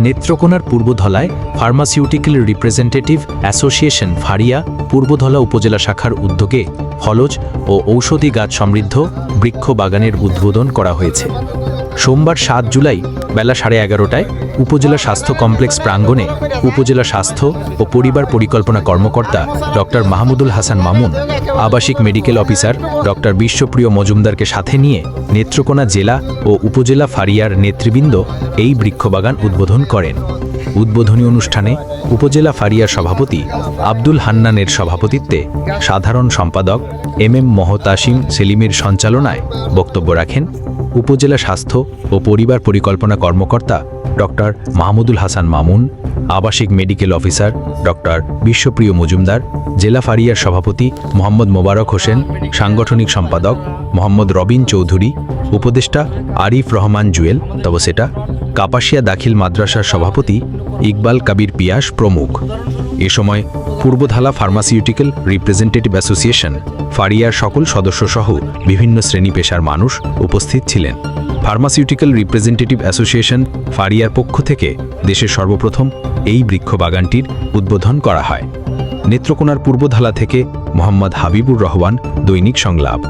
নেত্রকোনার পূর্বধলায় pharmaceutical representative association Faria Purbadhala উপজেলা শাখার উদ্যোগে ফলজ ও ঔষধি গাছ সমৃদ্ধ বৃক্ষ বাগানের উদ্বোধন করা হয়েছে। সোমবার সাত জুলাই, বেলা সাড়ে এগারোটায় উপজেলা স্বাস্থ্য কমপ্লেক্স প্রাঙ্গণে উপজেলা স্বাস্থ্য ও পরিবার পরিকল্পনা কর্মকর্তা ডক্টর মাহমুদুল হাসান মামুন, আবাসিক মেডিকেল অফিসার ডক্টর বিশ্বপ্রিয় মজুমদারকে সাথে নিয়ে নেত্রকোনা জেলা ও উপজেলা ফারিয়ার নেতৃবৃন্দ এই বৃক্ষবাগান উদ্বোধন করেন। উদ্বোধনী অনুষ্ঠানে উপজেলা ফারিয়ার সভাপতি আব্দুল হান্নানের সভাপতিত্বে সাধারণ সম্পাদক এম এম মহতাসিম সেলিমের সঞ্চালনায় বক্তব্য রাখেন উপজেলা স্বাস্থ্য ও পরিবার পরিকল্পনা কর্মকর্তা ডক্টর মাহমুদুল হাসান মামুন, আবাসিক medical officer doctor Bishwapriya Majumdar, জেলা ফারিয়ার সভাপতি মোহাম্মদ মোবারক হোসেন, সাংগঠনিক সম্পাদক মোহাম্মদ রবিন চৌধুরী, উপদেষ্টা আরিফ রহমান জুয়েল, তবে সেটা কাপাসিয়া দাখিল মাদ্রাসার সভাপতি ইকবাল কাবির পিয়াস প্রমুখ। এ সময় পূর্বধালা ফার্মাসিউটিক্যাল রিপ্রেজেন্টেটিভ অ্যাসোসিয়েশন, ফারিয়ার সকল সদস্যসহ বিভিন্ন শ্রেণি পেশার মানুষ উপস্থিত ছিলেন। ফার্মাসিউটিক্যাল রিপ্রেজেন্টেটিভ অ্যাসোসিয়েশন ফারিয়ার পক্ষ থেকে দেশের সর্বপ্রথম এই বৃক্ষ বাগানটির উদ্বোধন করা হয়। নেত্রকোনার পূর্বধালা থেকে মোহাম্মদ হাবিবুর রহমান, দৈনিক সংলাপ।